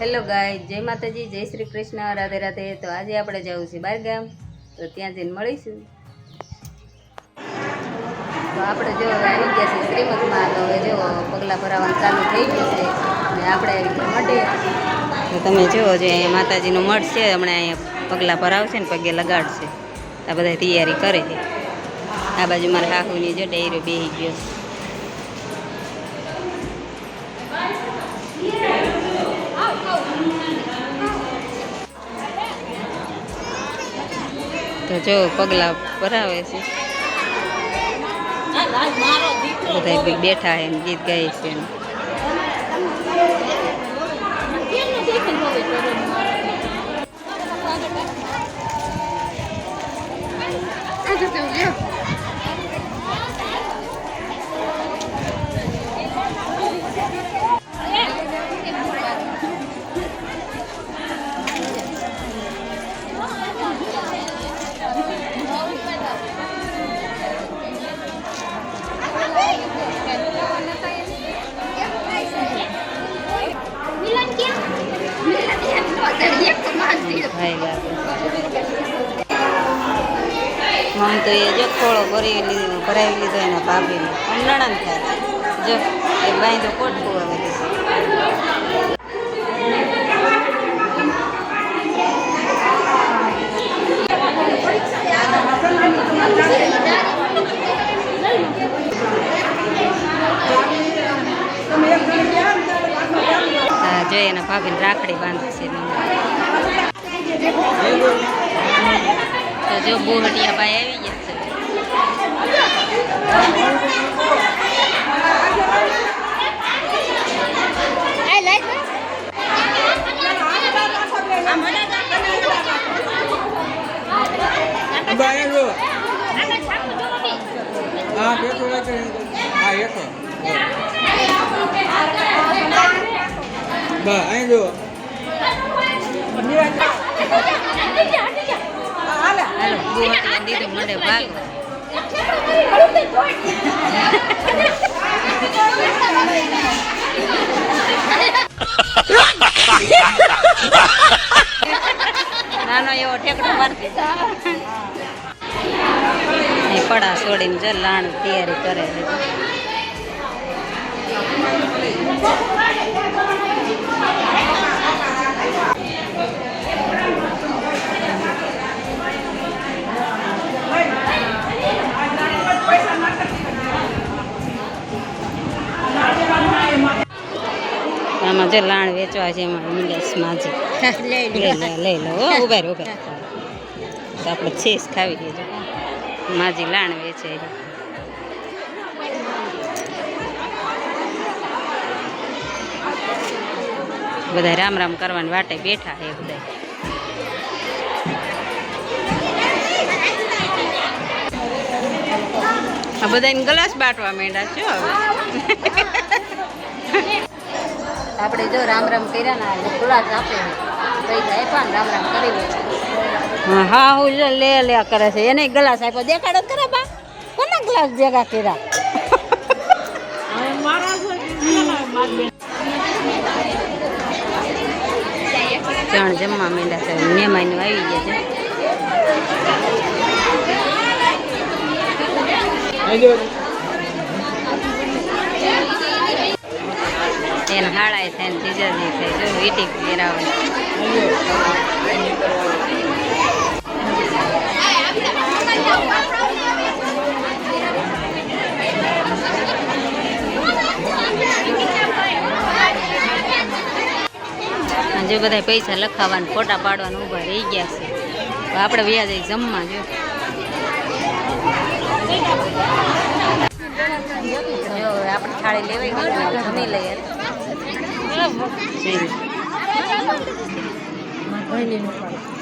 Hello ગાય જય માતાજી, જય શ્રી કૃષ્ણ, રાધે રાધે. તો આજે આપણે જવું છે બહારગામ તો ત્યાં જઈને મળીશું. તો આપણે જો આવી ગયા છે શ્રીમદમાં તો હવે જો પગલાં ભરાવાનું ચાલુ થઈ ગયું છે. અને આપણે આવી ગયા તમે જુઓ જે અહીંયા માતાજીનું મઠ છે, હમણાં અહીંયા પગલાં ભરાવશે ને પગે લગાડશે. આ બધા તૈયારી કરે છે. આ બાજુ મારા હાહુની જો ડેરો બેસી ગયો. છે તો જો પગલા ભરાવે છે બધા બેઠા છે ગીત ગાય છે ને. ભાઈ. આમ તો એ જો ખોળો ભરી લીધો ભરાવી લીધો એના ભાભીને. નણંદ થાય. જો, એ બાઈ તો પોટકું હવે જોઈએ એના ભાભીને રાખડી બાંધે છે. તો જો બોહટિયા ભાઈ આવી ગયા છે. હા બેઠો હા એકસો બા અહીં જો હાલો બોહટિયા દીધું મને ભાગ નાનો એવો ઠેકડો મારી દીધો. એ પડા છોડીને જો લાણ તૈયારી કરે છે આમાં જો લાણ વેચવા છે એમાં મિલેશ માજી લઈ લે લઈ લો ઊભા રે ઊભા તો આપણે છેસ ખાવી દેજો માજી લાણ વેચે છે. બધા રામ રામ કરવાની વાટે બેઠા છે બધા આ બધાને ગ્લાસ બાટવા માંડ્યા છો હવે? આપણે જો રામ રામ કર્યા ને એટલે ગ્લાસ આપે. પૈસા આપ્યા ને રામ રામ કરી લે હા હા હું જો લે લે કરે છે. એને ગ્લાસ આપ્યો. દેખાડો ખરા બા. કોના ગ્લાસ ભેગા કર્યા? ત્રણ જમવા માંડ્યા છે. મહેમાન આવી ગયા છે. જો એને હાડાય છે ને જીજાજી છે. જો વીટી બધા પૈસા લખાવાના ફોટા પાડવાના ઊભા રહી ગયા છે. આપણે વ્યાજ જમવા જો. આપણે થાળી છે, હવે જમી લઈએ. Maravilha. Maravilha.